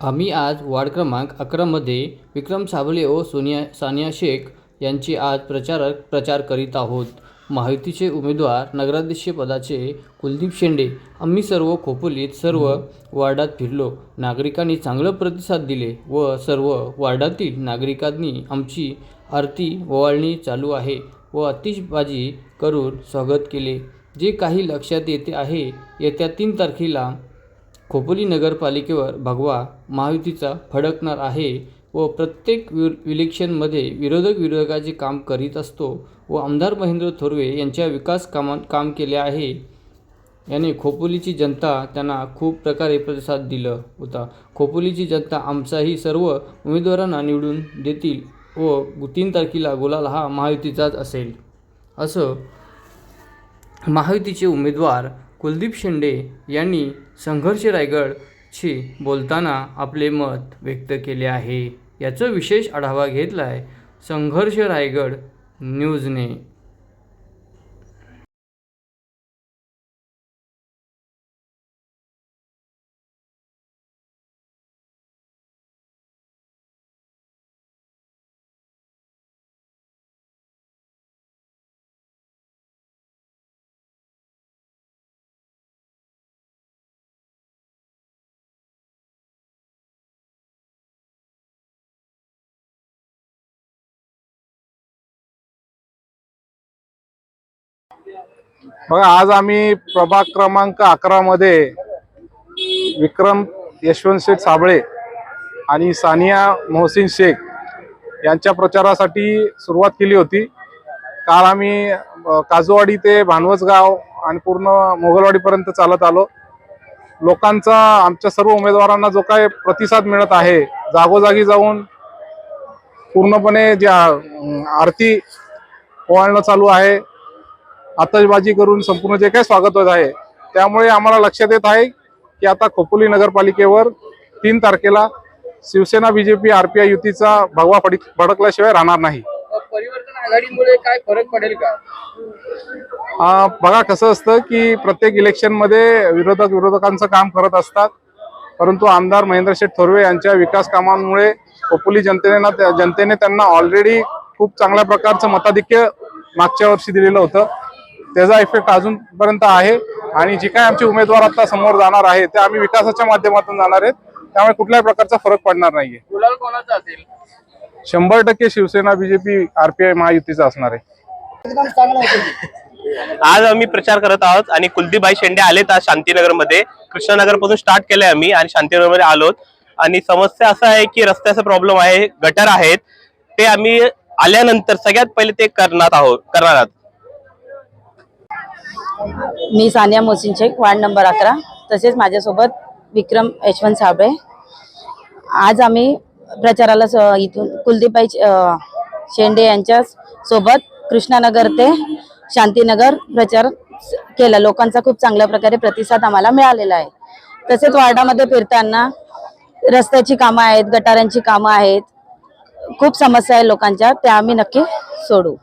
आम्ही आज वार्ड क्रमांक अकरामध्ये विक्रम साबळे व सोनिया सानिया शेख यांची आज प्रचारक प्रचार करीत आहोत. महायुतीचे उमेदवार नगराध्यक्षपदाचे कुलदीप शेंडे आम्ही सर्व खोपोलीत सर्व वार्डात फिरलो. नागरिकांनी चांगलं प्रतिसाद दिले व सर्व वार्डातील नागरिकांनी आमची आरती ओवाळणी चालू आहे व आतिषबाजी करून स्वागत केले. जे काही लक्षात येते आहे येत्या तीन तारखेला खोपोली नगरपालिकेवर भगवा महायुतीचा फडकणार आहे व प्रत्येक वि इलेक्शनमध्ये विरोधक विरोधकाचे काम करीत असतो व आमदार महेंद्र थोरवे यांच्या विकास कामा काम केले आहे. याने खोपोलीची जनता त्यांना खूप प्रकारे प्रतिसाद दिला होता. खोपोलीची जनता आमचाही सर्व उमेदवारांना निवडून देतील व तीन तारखेला गुलाल हा महायुतीचाच असेल. असं महायुतीचे उमेदवार कुलदीप शेंडे यांनी संघर्ष रायगडशी बोलताना आपले मत व्यक्त केले आहे. याचा विशेष आढावा घेतला आहे संघर्ष रायगड न्यूजने. बघा आज आम्ही प्रभाग क्रमांक अकरा मध्ये विक्रम यशवंत शेठ साबळे आणि सानिया मोहसिन शेख यांच्या प्रचारासाठी सुरुवात केली होती. काल आम्ही काजूवाडी ते भानवसगाव आणि पूर्ण मोगलवाडीपर्यंत चालत आलो. लोकांचा आमच्या सर्व उमेदवारांना जो काय प्रतिसाद मिळत आहे जागोजागी जाऊन पूर्णपणे ज्या आरती ओवाळणं चालू आहे आतषबाजी करून संपूर्ण जे काही स्वागत होत आहे त्यामुळे आम्हाला लक्षात येत आहे की आता खोपोली नगरपालिकेवर तीन तारखेला शिवसेना बीजेपी आरपीआय युतीचा भगवा फडक फडकल्याशिवाय राहणार नाही. परिवर्तन आघाडीमुळे काय फरक पडेल का? बघा कसं असतं की प्रत्येक इलेक्शनमध्ये विरोधक विरोधकांचं काम करत असतात परंतु आमदार महेंद्र शेठ थोरवे यांच्या विकास कामांमुळे खोपोली जनतेने जनतेने त्यांना ऑलरेडी खूप चांगल्या प्रकारचं मताधिक्य मागच्या वर्षी दिलेलं होतं. त्याचा इफेक्ट अजूनपर्यंत आहे. आणि जे काय आमचे उमेदवार आता समोर जाणार आहे ते आम्ही विकासाच्या माध्यमातून जाणार आहेत. त्यामुळे कुठल्याही प्रकारचा फरक पडणार नाहीये. गुलाल कोणाचा असेल? शंभर टक्के शिवसेना बीजेपी आरपीआय महायुतीचा असणार आहे. आज आम्ही प्रचार करत आहोत आणि कुलदीपभाई शेंडे आलेत आज शांतीनगरमध्ये. कृष्णानगरपासून स्टार्ट केलंय आम्ही आणि शांतीनगरमध्ये आलोत. आणि समस्या असं आहे की रस्त्याचा प्रॉब्लेम आहे गटर आहेत. ते आम्ही आल्यानंतर सगळ्यात पहिले ते करणार आहोत करणार आहोत. मी सानिया मोसिन वार्ड नंबर अकरा. तसेच माझ्यासोबत विक्रम यशवंत साबळे. आज आम्ही प्रचाराला स- इथून कुलदीपबाई शेंडे यांच्या सोबत कृष्णानगर ते शांतीनगर प्रचार स- केला. लोकांचा खूप चांगल्या प्रकारे प्रतिसाद आम्हाला मिळालेला आहे. तसेच वार्डामध्ये फिरताना रस्त्याची कामं आहेत गटारांची कामं आहेत. खूप समस्या आहे लोकांच्या त्या आम्ही नक्की सोडू.